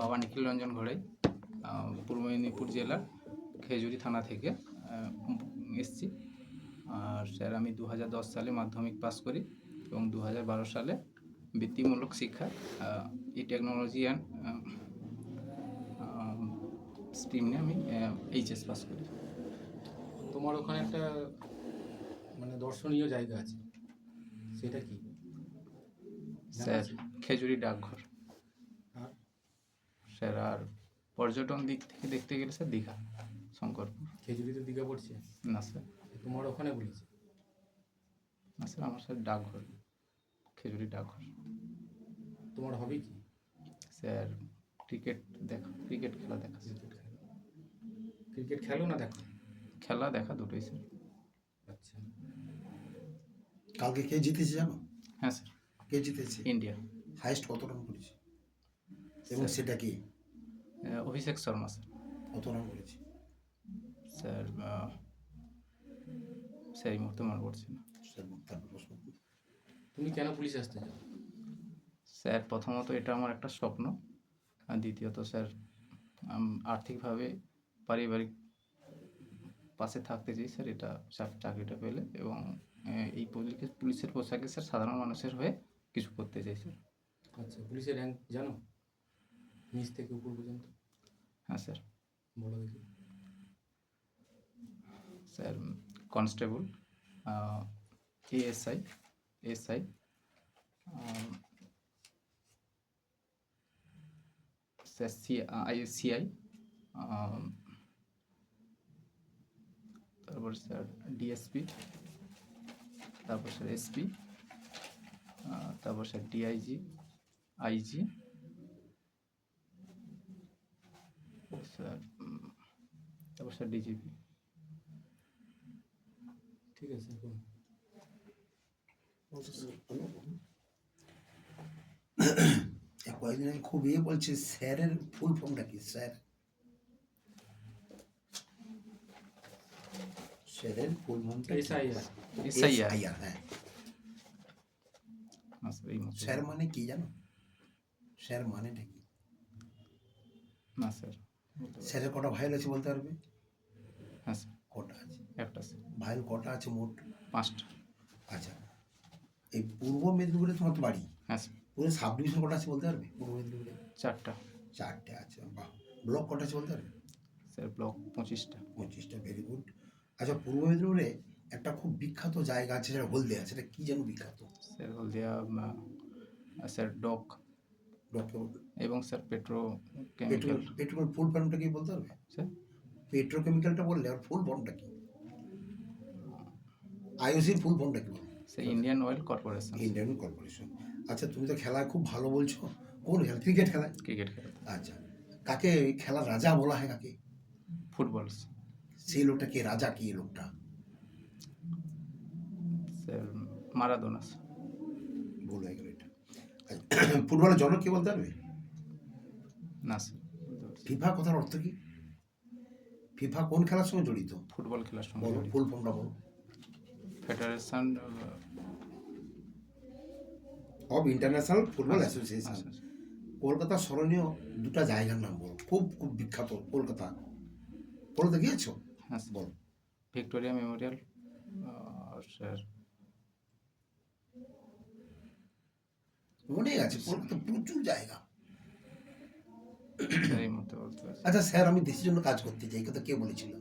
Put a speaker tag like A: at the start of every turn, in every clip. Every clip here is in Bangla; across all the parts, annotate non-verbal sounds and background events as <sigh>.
A: বাবা নিখিল রঞ্জন ঘড়াই পূর্ব মেদিনীপুর জেলার খেজুরি থানা থেকে এসছি। আর স্যার আমি দু হাজার দশ সালে মাধ্যমিক পাস করি এবং দু হাজার বারো সালে বৃত্তিমূলক শিক্ষা ই টেকনোলজি অ্যান্ড স্ট্রিম নিয়ে আমি এইচএস পাস করি।
B: তোমার ওখানে একটা মানে দর্শনীয় জায়গা আছে সেটা কি?
A: স্যার খেজুরি ডাকঘর। স্যার আর পর্যটন দিক থেকে দেখতে গেলে স্যার দীঘা শঙ্করপুর।
B: খেজুরিতে দীঘা পড়ছে?
A: না স্যার।
B: তোমার ওখানে বলেছে
A: না স্যার আমার স্যার ডাকঘর খেজুরি ডাকঘর।
B: তোমার হবে কি?
A: স্যার ক্রিকেট দেখা ক্রিকেট খেলা দেখা।
B: ক্রিকেট খেলো। না দেখো?
A: খেলা দেখা দুটোই স্যার।
B: আচ্ছা।
C: কালকে কে জিতেছে জানো?
A: হ্যাঁ স্যার।
C: কে জিতেছে?
A: ইন্ডিয়া।
C: হাইস্ট কত রান করেছে? এবং সেটা কি?
A: অভিষেক শর্মা স্যার।
C: কত রান করেছে?
A: স্যার স্যার এই মুহূর্তে মনে পড়ছে না।
C: স্যার প্রশ্ন।
B: তুমি কেন পুলিশ আসতে চাও?
A: স্যার প্রথমত এটা আমার একটা স্বপ্ন আর দ্বিতীয়ত স্যার আর্থিকভাবে পারিবারিক পাশে থাকতে চাই স্যার এটা চাক- চাকরিটা পেলে এবং এই পুলিশের পুলিশের পোশাকে স্যার সাধারণ মানুষের হয়ে কিছু করতে চাই স্যার।
B: আচ্ছা পুলিশের র্যাঙ্ক জানো? নিচ থেকে উপর পর্যন্ত?
A: হ্যাঁ স্যার।
B: বলো দেখি।
A: Sir constable ASI SI sir C I CI তারপর স্যার ডিএসপি তারপর স্যার এসপি তারপর sir DIG IG sir um, তারপর স্যার ডিজিপি
B: ঠিক আছে এখন
C: এই কয়েকদিন আগে খুব ইয়ে বলছে স্যারের ফুল ফর্মটা কি স্যার স্যারের ফুল ফর্মটা
B: SIR
A: এসআইআর
C: SIR, হ্যাঁ
A: না স্যার এই মুহূর্তে
C: স্যার মানে কি জানো স্যার মানেটা কি
A: না স্যার বলতে পারছি না।
C: স্যারের কটা ভাইল আছে বলতে পারবে?
A: হ্যাঁ স্যার।
C: কটা আছে?
A: একটা স্যার।
C: ভাইল কটা আছে মোট?
A: পাঁচটা।
C: আচ্ছা। এই পূর্ব মেদিনীপুরে তোমার তো বাড়ি।
A: হ্যাঁ স্যার।
C: পুরো সাব ডিভিশন কটা আছে বলতে পারবে? পূর্ব মেদিনীপুরে?
A: চারটা।
C: চারটে আছে বাহ। ব্লক কটা আছে বলতে পারবে?
A: স্যার ব্লক পঁচিশটা।
C: পঁচিশটা ভেরি গুড আচ্ছা পূর্ব মেদিনীপুরে একটা খুব বিখ্যাত জায়গা আছে যেটা হলদিয়া সেটা কি যেন বিখ্যাত?
A: Sir Haldia sir dock. এবং sir petro
C: petrol
A: chemical.
C: Petrol full ফর্মটা কি বলতে পারবে?
A: স্যার?
C: পেট্রোকেমিক্যালটা বললে আর ফুল ফর্মটা কি? আইওসির ফুল ফর্মটা কি
A: sir Indian oil corporation
C: Indian corporation আচ্ছা তুমি তো খেলায় খুব ভালো বলছো। কোন খেলা? ক্রিকেট খেলায়
A: ক্রিকেট খেলা।
C: আচ্ছা কাকে খেলার রাজা বলা হয় কাকে?
A: ফুটবল
C: সেই লোকটা কে? রাজা কি লোকটা?
A: Sir Maradona. স্যার
C: ভুল হয়ে গেল এটা। <clears throat> ফুটবলের জনক কি বলতে পারবে?
A: না
C: ফিফা কথার অর্থ কি? ফিফা কোন খেলার সঙ্গে জড়িত?
A: ফুটবল খেলার সঙ্গে
C: বলো। ফুল ফর্মটা বলো।
A: ফেডারেশন
C: অফ ইন্টারন্যাশনাল ফুটবল
A: আচ্ছা,
C: অ্যাসোসিয়েশন।
A: আচ্ছা, আচ্ছা।
C: কলকাতার স্মরণীয় দুটা জায়গার নাম বলো। খুব খুব বিখ্যাত কলকাতা। কলকাতা গিয়েছো?
A: হ্যাঁ
C: বলো।
A: ভিক্টোরিয়া মেমোরিয়াল স্যার
C: মনে আছে কলকাতা প্রচুর জায়গা। আচ্ছা স্যার আমি দেশের জন্য কাজ করতে চাই কথা কে বলেছিল?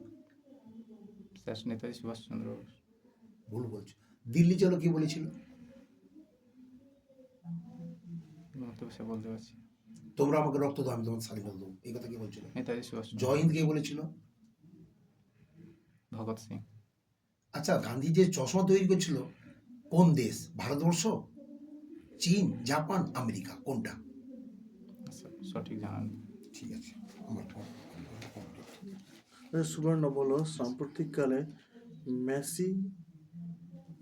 A: স্যার নেতাজি সুভাষচন্দ্র বোস।
C: ভুল বলছো। দিল্লি চলো কে বলেছিল?
A: সে বলতে পারছি।
C: তোমরা আমাকে রক্ত দাও আমি তোমার স্বাধীনতা দেবো। এই কথা কে বলছিল?
A: নেতাজি সুভাষচন্দ্র
C: জয় হিন্দ কে বলেছিল?
A: ভগৎ সিং।
C: আচ্ছা গান্ধী যে চশমা তৈরি করছিল কোন দেশ? ভারতবর্ষ? চীন জাপান আমেরিকা কোনটা?
A: আচ্ছা সঠিক জানান।
C: ঠিক আছে আমার
D: আচ্ছা, সুবর্ণ বলো সাম্প্রতিককালে মেসি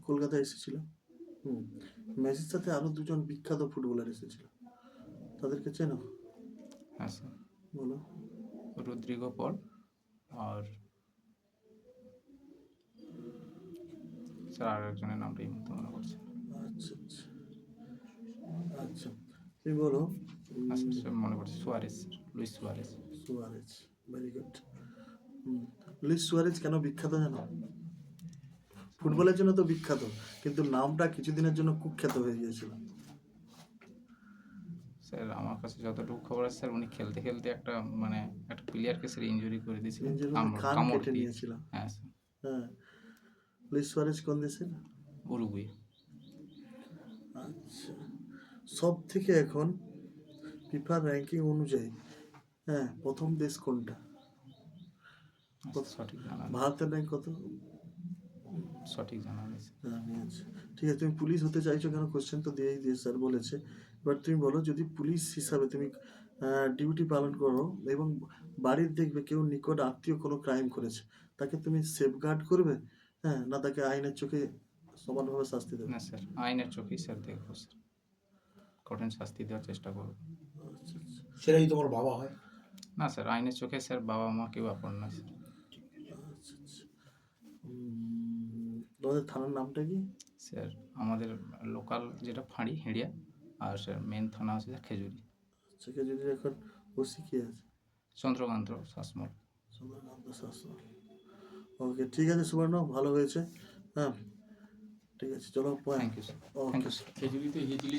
D: কলকাতায় এসেছিল? হুম মেসির সাথে আরও দুজন বিখ্যাত ফুটবলার এসেছিল। তাদেরকে চেনো
A: হ্যাঁ স্যার।
D: বলো।
A: রুদ্রিগো পল আর স্যার আর একজনের নামটা এই মুহূর্তে মনে না।
D: আচ্ছা আচ্ছা। আচ্ছা তুমি বলো।
A: স্যার মনে পড়ছে Suarez Luis Suarez
D: Suarez very good Luis Suarez কেন বিখ্যাত জানো? ফুটবলের জন্য তো বিখ্যাত কিন্তু নামটা কিছুদিনের জন্য কুখ্যাত হয়ে গিয়েছিল।
A: স্যার আমার কাছে যতটুকু খবর আছে স্যার উনি খেলতে খেলতে একটা মানে একটা প্লেয়ারকে স্যার ইনজুরি করে দিয়েছিলেন
D: নিজের
A: কামড়
D: কেটে নিয়েছিল।
A: হ্যাঁ স্যার।
D: হ্যাঁ। লুইস সুয়ারেজ কোন দেশের?
A: উরুগুয়ে।
D: আচ্ছা। সব থেকে এখন ফিফার র্যাঙ্কিং অনুযায়ী হ্যাঁ প্রথম দেশ কোনটা?
A: সঠিক।
D: ভারতের র্যাঙ্ক কত?
A: সঠিক জানা।
D: হ্যাঁ, ঠিক আছে তুমি পুলিশ হতে চাইছো কেন? কোশ্চেন তো দিয়েই দিয়ে স্যার বলেছে। এবার তুমি বলো যদি পুলিশ হিসাবে তুমি ডিউটি পালন করো এবং বাড়ির দেখবে কেউ নিকট আত্মীয় কোনো ক্রাইম করেছে তাকে তুমি সেফগার্ড করবে? হ্যাঁ না তাকে আইনের চোখে সমানভাবে শাস্তি দেবে?
A: না স্যার আইনের চোখেই স্যার দেখব স্যার কঠিন শাস্তি দেওয়ার চেষ্টা করব।
C: সেটা যদি তোমার বাবা হয়?
A: না স্যার আইনের চোখে স্যার বাবা মা কেউ আপন না স্যার।
D: তোমাদের থানার নামটা কি?
A: স্যার আমাদের লোকাল যেটা ফাঁড়ি হেঁড়িয়া আর স্যার মেন থানা আছে স্যার খেজুরি।
D: আচ্ছা যদি এখন ওসি কি আছে?
A: চন্দ্রকান্ত শাসমল।
D: চন্দ্রকান্ত ওকে ঠিক আছে সুবর্ণ ভালো হয়েছে। হ্যাঁ ঠিক আছে চলো
A: thank you sir
D: okay
A: thank you sir
B: খেজুরিতে Hijli